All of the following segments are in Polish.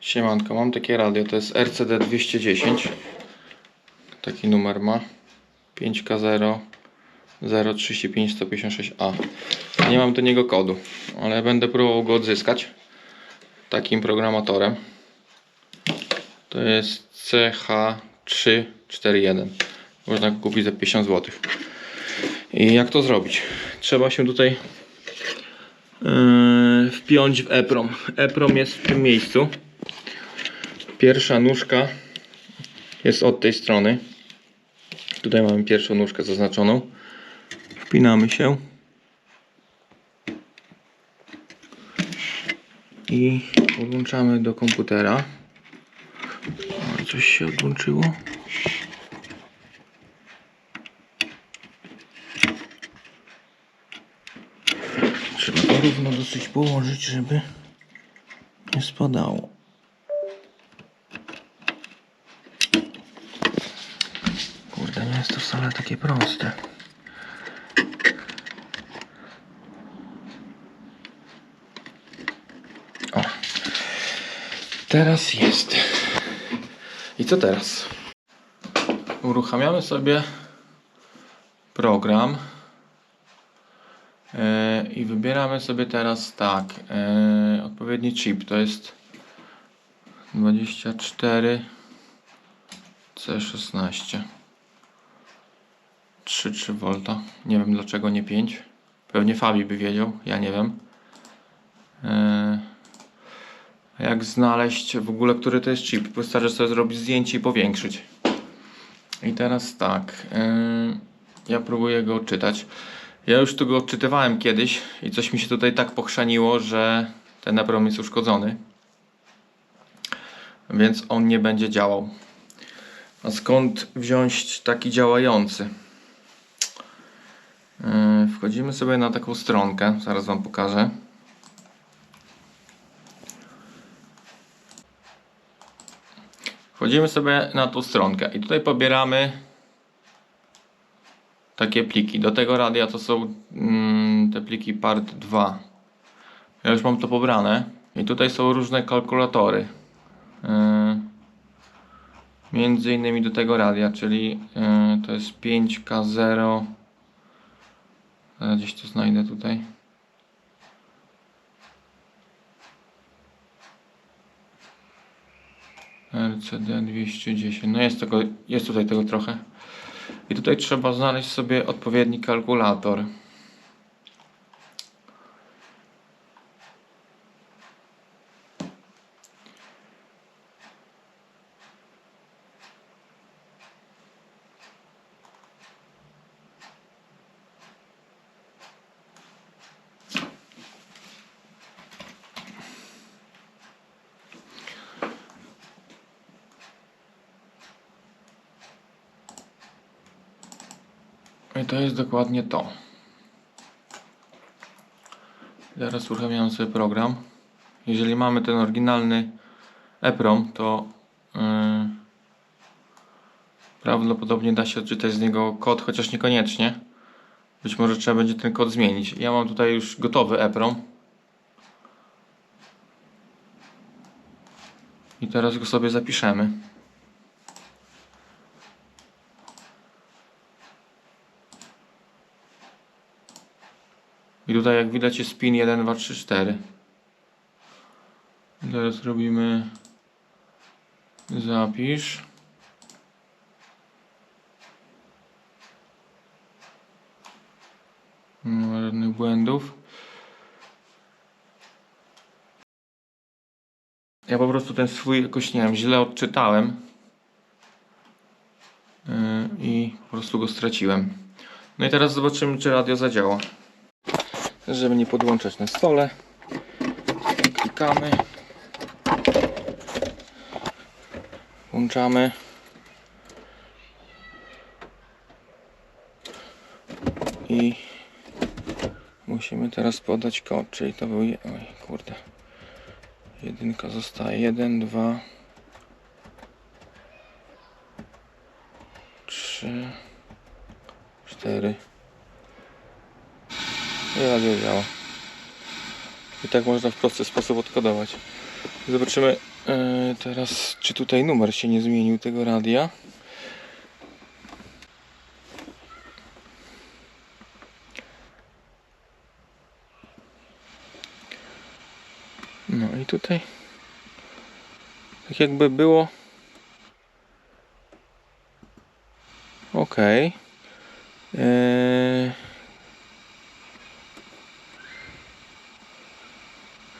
Siemanko, mam takie radio, to jest RCD 210. Taki numer ma. 5K0 035 156A. Nie mam do niego kodu, ale będę próbował go odzyskać takim programatorem. To jest CH341. Można go kupić za 50 zł. I jak to zrobić? Trzeba się tutaj yy, wpiąć w EPROM. EPROM jest w tym miejscu. Pierwsza nóżka jest od tej strony. Tutaj mamy pierwszą nóżkę zaznaczoną. Wpinamy się. I podłączamy do komputera. O, coś się odłączyło. Trzeba to równo dosyć położyć, żeby nie spadało. Kurde, jest to wcale takie proste. O. Teraz jest. I co teraz? Uruchamiamy sobie program. E, I wybieramy sobie teraz tak. e, odpowiedni chip to jest 24 C16 3,3 V. Nie wiem dlaczego nie 5. Pewnie Fabi by wiedział, ja nie wiem. E, jak znaleźć w ogóle, który to jest chip? Wystarczy sobie zrobić zdjęcie i powiększyć. I teraz tak. e, ja próbuję go odczytać. Ja już tu go odczytywałem kiedyś i coś mi się tutaj tak pochrzaniło, że ten EPROM jest uszkodzony. Więc on nie będzie działał. A skąd wziąć taki działający? Yy, Wchodzimy sobie na taką stronkę, zaraz Wam pokażę. Wchodzimy sobie na tą stronkę i tutaj pobieramy takie pliki. Do tego radia to są mm, te pliki part 2. Ja już mam to pobrane i tutaj są różne kalkulatory. Yy, między innymi do tego radia, czyli yy, to jest 5K0 Zaraz gdzieś to znajdę tutaj. RCD 210. No jest, tego, jest tutaj tego trochę. I tutaj trzeba znaleźć sobie odpowiedni kalkulator. I to jest dokładnie to. Teraz uruchamiam sobie program. Jeżeli mamy ten oryginalny EPROM, to yy, prawdopodobnie da się odczytać z niego kod, chociaż niekoniecznie. Być może trzeba będzie ten kod zmienić. Ja mam tutaj już gotowy EPROM. I teraz go sobie zapiszemy. I tutaj jak widać jest pin 1, 2, 3, 4. Teraz robimy zapisz. Nie ma żadnych błędów. Ja po prostu ten swój jakoś nie wiem, źle odczytałem. Yy, I po prostu go straciłem. No i teraz zobaczymy, czy radio zadziała żeby nie podłączać na stole. Klikamy. Włączamy. I musimy teraz podać kod, czyli to był... Oj, kurde. Jedynka zostaje. 1, 2, 3, 4, Miejmy nadzieję, że działa. I tak można w prosty sposób odkodować. Zobaczymy e, teraz, czy tutaj numer się nie zmienił tego radia. No i tutaj tak jakby było ok.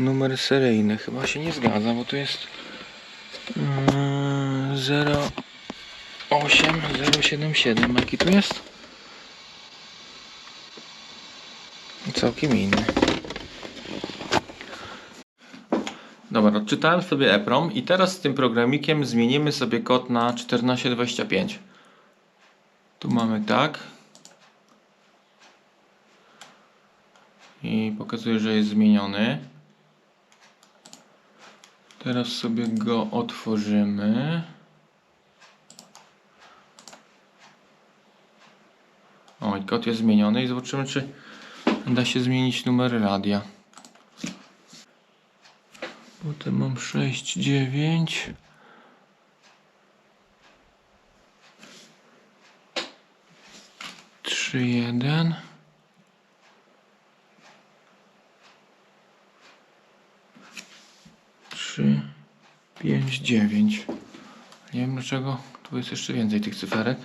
Numer seryjny chyba się nie zgadza, bo tu jest eee, 08077. Jaki tu jest? Całkiem inny. Dobra, odczytałem sobie EPROM i teraz z tym programikiem zmienimy sobie kod na 1425. Tu mamy tak. I pokazuje, że jest zmieniony. Teraz sobie go otworzymy. O, i kod jest zmieniony i zobaczymy, czy da się zmienić numer radia. Potem mam 6, 9. Trzy, jeden. 5, 9. Nie wiem dlaczego. Tu jest jeszcze więcej tych cyferek.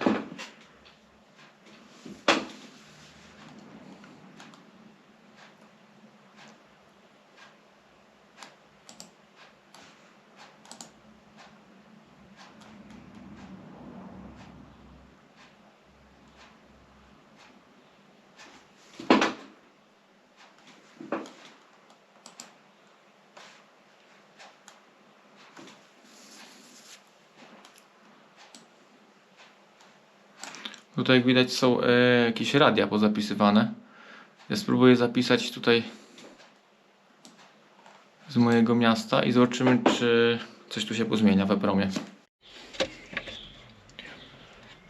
Tutaj jak widać są e, jakieś radia pozapisywane. Ja spróbuję zapisać tutaj z mojego miasta i zobaczymy czy coś tu się pozmienia w EPROMie.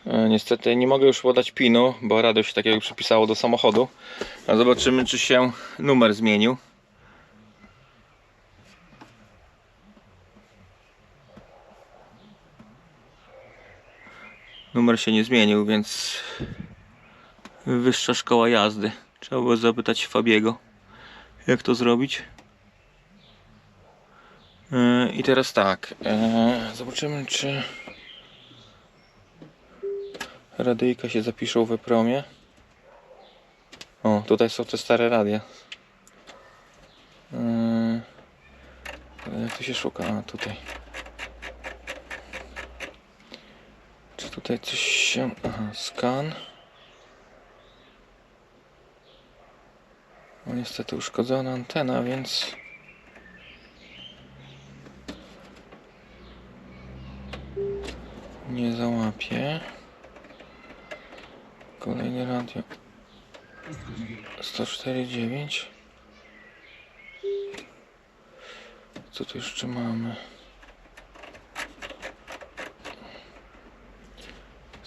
E, niestety nie mogę już podać pinu, bo radio się takiego przypisało do samochodu. A zobaczymy czy się numer zmienił. Numer się nie zmienił, więc wyższa szkoła jazdy. Trzeba było zapytać Fabiego, jak to zrobić. Yy, I teraz tak, yy, zobaczymy czy radyjka się zapiszą w promie. O, tutaj są te stare radia. Yy, jak to się szuka? A, tutaj. Tutaj coś się... Aha, skan. No niestety uszkodzona antena, więc... Nie załapię. Kolejne radio. 104,9. Co tu jeszcze mamy?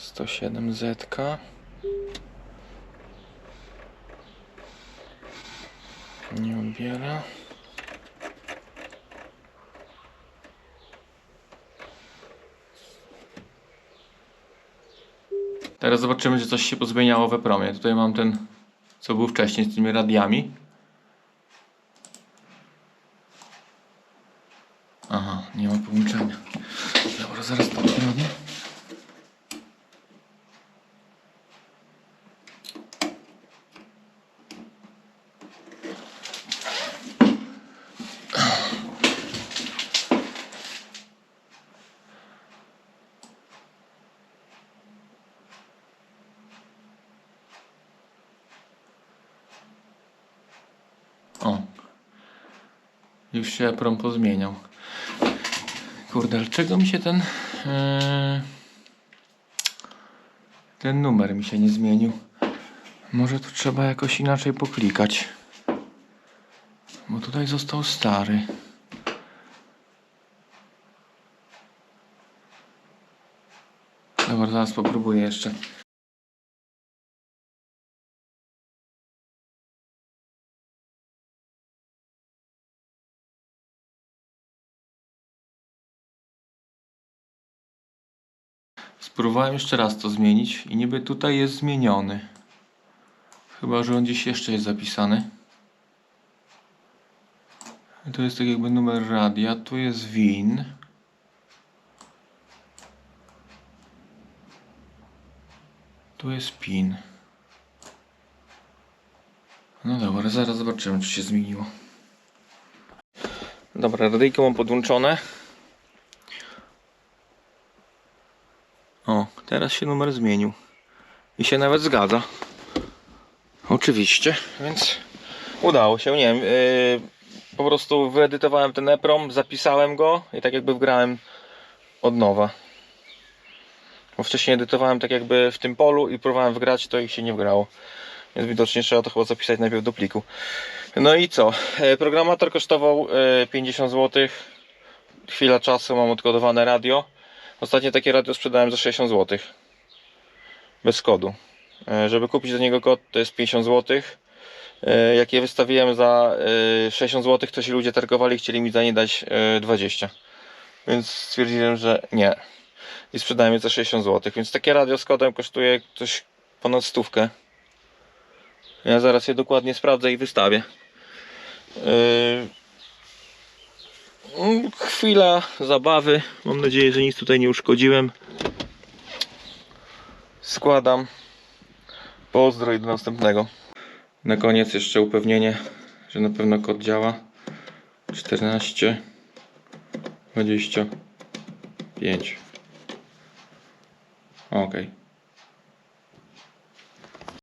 107 zetka. Nie odbiera. Teraz zobaczymy, czy coś się pozmieniało we promie. Tutaj mam ten, co był wcześniej z tymi radiami. Aha, nie ma połączenia. Dobra, zaraz to odrobię. O. Już się prom pozmieniał. Kurde, ale czego mi się ten... e, ten numer mi się nie zmienił. Może tu trzeba jakoś inaczej poklikać. Bo tutaj został stary. Dobra, zaraz popróbuję jeszcze. Spróbowałem jeszcze raz to zmienić i niby tutaj jest zmieniony. Chyba, że on gdzieś jeszcze jest zapisany. Tu jest tak jakby numer radia, tu jest WIN. Tu jest PIN. No dobra, zaraz zobaczymy, czy się zmieniło. Dobra, radyjko mam podłączone. O, teraz się numer zmienił. I się nawet zgadza. Oczywiście, więc udało się, nie wiem. Yy, po prostu wyedytowałem ten EPROM, zapisałem go i tak jakby wgrałem od nowa. Bo wcześniej edytowałem tak jakby w tym polu i próbowałem wgrać to i się nie wgrało. Więc widocznie trzeba to chyba zapisać najpierw do pliku. No i co? E, Programator kosztował e, 50 zł. Chwila czasu, mam odkodowane radio. Ostatnie takie radio sprzedałem za 60 zł. Bez kodu. E, Żeby kupić do niego kod to jest 50 zł. E, Jak je wystawiłem za e, 60 zł, to się ludzie targowali chcieli mi za nie dać e, 20. Więc stwierdziłem, że nie. I sprzedałem je za 60 zł. Więc takie radio z kodem kosztuje coś ponad stówkę. Ja zaraz je dokładnie sprawdzę i wystawię. Chwila zabawy. Mam nadzieję, że nic tutaj nie uszkodziłem. Składam. Pozdro i do następnego. Na koniec jeszcze upewnienie, że na pewno kod działa. 14 25 Ok.